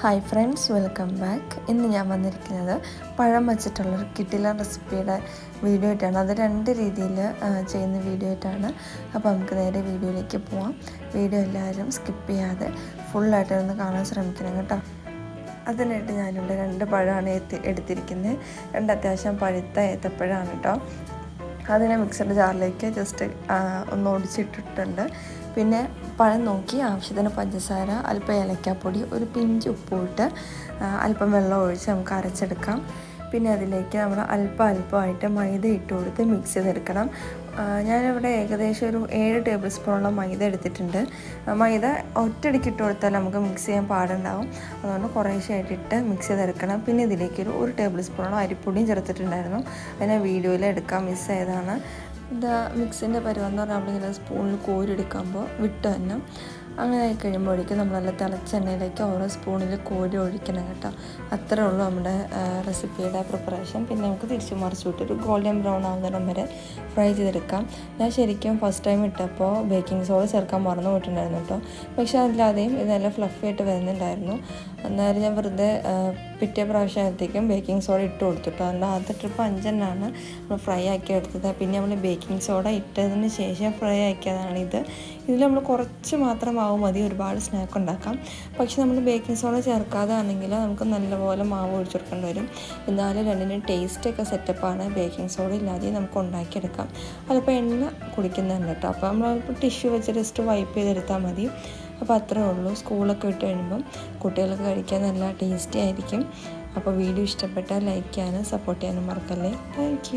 Hi friends welcome back ഇന്ന് ഞാൻ വന്നിരിക്കുന്നത് പഴം വച്ചിട്ടുള്ളൊരു കിട്ടില റെസിപ്പിയുടെ വീഡിയോ ആയിട്ടാണ്. അത് രണ്ട് രീതിയിൽ ചെയ്യുന്ന വീഡിയോ ആയിട്ടാണ്. അപ്പോൾ നമുക്ക് നേരെ വീഡിയോയിലേക്ക് പോവാം. വീഡിയോ എല്ലാവരും സ്കിപ്പ് ചെയ്യാതെ ഫുള്ളായിട്ട് ഒന്ന് കാണാൻ ശ്രമിക്കണം കേട്ടോ. അതിനായിട്ട് ഞാനിവിടെ രണ്ട് പഴമാണ് എടുത്തിരിക്കുന്നത് രണ്ട് അത്യാവശ്യം പഴുത്ത ഏത്തപ്പഴമാണ് കേട്ടോ. അതിനെ മിക്സറിന്റെ ജാറിലേക്ക് ജസ്റ്റ് ഒന്ന് ഒടിച്ചിട്ടിട്ടുണ്ട്. പിന്നെ പഴം നോക്കി ആവശ്യത്തിന് പഞ്ചസാര അല്പം ഏലക്കാപ്പൊടി ഒരു പിഞ്ച് ഉപ്പുമിട്ട് അല്പം വെള്ളം ഒഴിച്ച് നമുക്ക് അരച്ചെടുക്കാം. പിന്നെ അതിലേക്ക് നമ്മൾ അല്പം അല്പമായിട്ട് മൈദ ഇട്ട് കൊടുത്ത് മിക്സ് ചെയ്തെടുക്കണം. ഞാനിവിടെ ഏകദേശം ഒരു ഏഴ് ടേബിൾ സ്പൂണോളം മൈദ എടുത്തിട്ടുണ്ട്. മൈദ ഒറ്റടിക്ക് ഇട്ട് കൊടുത്താൽ നമുക്ക് മിക്സ് ചെയ്യാൻ പാടുണ്ടാവും. അതുകൊണ്ട് കുറേശ്ശായിട്ട് ഇട്ട് മിക്സ് ചെയ്തെടുക്കണം. പിന്നെ ഇതിലേക്ക് ഒരു ഒരു ടേബിൾ സ്പൂണോളം അരിപ്പൊടിയും ചേർത്തിട്ടുണ്ടായിരുന്നു. അതിനെ വീഡിയോയിൽ എടുക്കാൻ മിസ്സായതാണ് ഇത് മിക്സിന്റെ പരുവെന്ന് പറഞ്ഞാൽ നമ്മളിങ്ങനെ സ്പൂണിൽ കോരിയെടുക്കുമ്പോൾ വിട്ട് തന്നെ. അങ്ങനെ ആയി കഴിയുമ്പോഴേക്കും നമ്മൾ നല്ല തിളച്ച ഓരോ സ്പൂണിൽ കോരി ഒഴിക്കണം കേട്ടോ. അത്രേ ഉള്ളൂ നമ്മുടെ റെസിപ്പിയുടെ പ്രിപ്പറേഷൻ പിന്നെ നമുക്ക് തിരിച്ചു മറിച്ച് വിട്ടൊരു ഗോൾഡൻ ബ്രൗൺ ആവുന്നിടം വരെ ഫ്രൈ ചെയ്തെടുക്കാം. ഞാൻ ശരിക്കും ഫസ്റ്റ് ടൈം ഇട്ടപ്പോൾ ബേക്കിംഗ് സോഡ ചേർക്കാൻ മറന്നു പോയിട്ടുണ്ടായിരുന്നു കേട്ടോ. പക്ഷേ അതില്ലാതെയും ഇത് നല്ല ഫ്ലഫി ആയിട്ട് വരുന്നുണ്ടായിരുന്നു. അന്നേരം ഞാൻ വെറുതെ പിറ്റേ പ്രാവശ്യത്തേക്കും ബേക്കിംഗ് സോഡ ഇട്ട് കൊടുത്തിട്ടു. അതുകൊണ്ട് ആദ്യത്തെ ട്രിപ്പ് അഞ്ചെണ്ണമാണ് നമ്മൾ ഫ്രൈ ആക്കി എടുത്തത്. പിന്നെ നമ്മൾ ബേക്കിംഗ് സോഡ ഇട്ടതിന് ശേഷം ഫ്രൈ ആക്കിയതാണ് ഇത്. ഇതിൽ നമ്മൾ കുറച്ച് മാത്രം മാവ് മതി ഒരുപാട് സ്നാക്ക് ഉണ്ടാക്കാം. പക്ഷേ നമ്മൾ ബേക്കിംഗ് സോഡ ചേർക്കാതെ ആണെങ്കിൽ നമുക്ക് നല്ലപോലെ മാവ് ഒഴിച്ചെടുക്കേണ്ടി വരും. എന്നാലും രണ്ടിനും ടേസ്റ്റൊക്കെ സെറ്റപ്പാണ് ബേക്കിംഗ് സോഡ ഇല്ലാതെ നമുക്ക് ഉണ്ടാക്കിയെടുക്കാം. അതിപ്പോൾ എണ്ണ കുടിക്കുന്നുണ്ട് കേട്ടോ. അപ്പോൾ നമ്മൾ ടിഷ്യൂ വെച്ച് ജസ്റ്റ് വൈപ്പ് ചെയ്തെടുത്താൽ മതി. അപ്പോൾ അത്രേ ഉള്ളൂ. സ്കൂളൊക്കെ വിട്ട് കഴിയുമ്പം കുട്ടികൾക്ക് കഴിക്കാൻ നല്ല ടേസ്റ്റി ആയിരിക്കും. അപ്പോൾ വീഡിയോ ഇഷ്ടപ്പെട്ടാൽ ലൈക്ക് ചെയ്യാനും സപ്പോർട്ട് ചെയ്യാനും മറക്കല്ലേ. താങ്ക്